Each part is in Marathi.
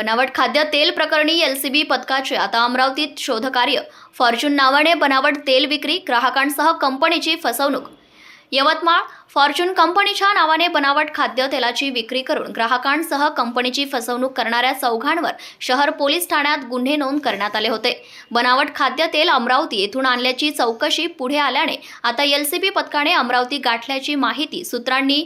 बनावट खाद्य तेल प्रकरणी एलसीबी पथकाचे आता अमरावतीत शोधकार्य. फॉर्च्यून नावाने बनावट तेल विक्री ग्राहकांसह कंपनीची फसवणूक. यवतमाळ फॉर्च्यून कंपनीच्या नावाने बनावट खाद्य तेलाची विक्री करून ग्राहकांसह कंपनीची फसवणूक करणाऱ्या चौघांवर शहर पोलीस ठाण्यात गुन्हे नोंद करण्यात आले होते. बनावट खाद्य तेल अमरावती येथून आणल्याची चौकशी पुढे आल्याने आता एलसीबी पथकाने अमरावती गाठल्याची माहिती सूत्रांनी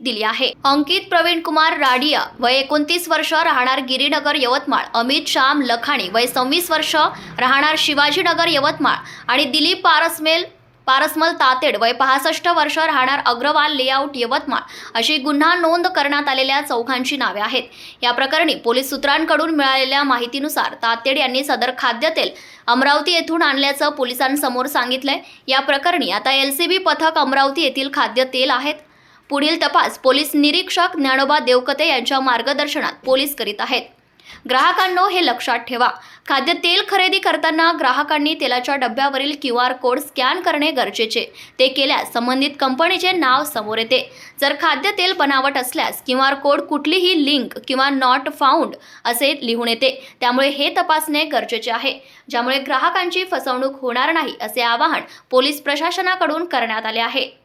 दिली आहे. अंकित प्रवीण कुमार राडिया वय एकोणतीस वर्ष राहणार गिरीनगर यवतमाळ. अमित श्याम लखाणी वय सव्वीस वर्ष राहणार शिवाजीनगर यवतमाळ. आणि दिलीप पारसमेल पारसमल तातेड वय पासष्ट वर्ष राहणार अग्रवाल लेआउट यवतमाळ. अशी गुन्हा नोंद करण्यात आलेल्या चौघांची नावे आहेत. या प्रकरणी पोलीस सूत्रांकडून मिळालेल्या माहितीनुसार तातेड यांनी सदर खाद्यतेल अमरावती येथून आणल्याचं पोलिसांसमोर सांगितलंय. या प्रकरणी आता एल सी बी पथक अमरावती येथील खाद्यतेल आहेत. पुढील तपास पोलीस निरीक्षक ज्ञानोबा देवकते यांच्या मार्गदर्शनात पोलीस करीत आहेत. ग्राहकांनो हे लक्षात ठेवा. खाद्यतेल खरेदी करताना ग्राहकांनी तेलाच्या डब्यावरील क्यू आर कोड स्कॅन करणे गरजेचे. ते केल्यास संबंधित कंपनीचे नाव समोर येते. जर खाद्यतेल बनावट असल्यास क्यू आर कोड कुठलीही लिंक किंवा नॉट फाउंड असे लिहून येते. त्यामुळे हे तपासणे गरजेचे आहे. ज्यामुळे ग्राहकांची फसवणूक होणार नाही असे आवाहन पोलीस प्रशासनाकडून करण्यात आले आहे.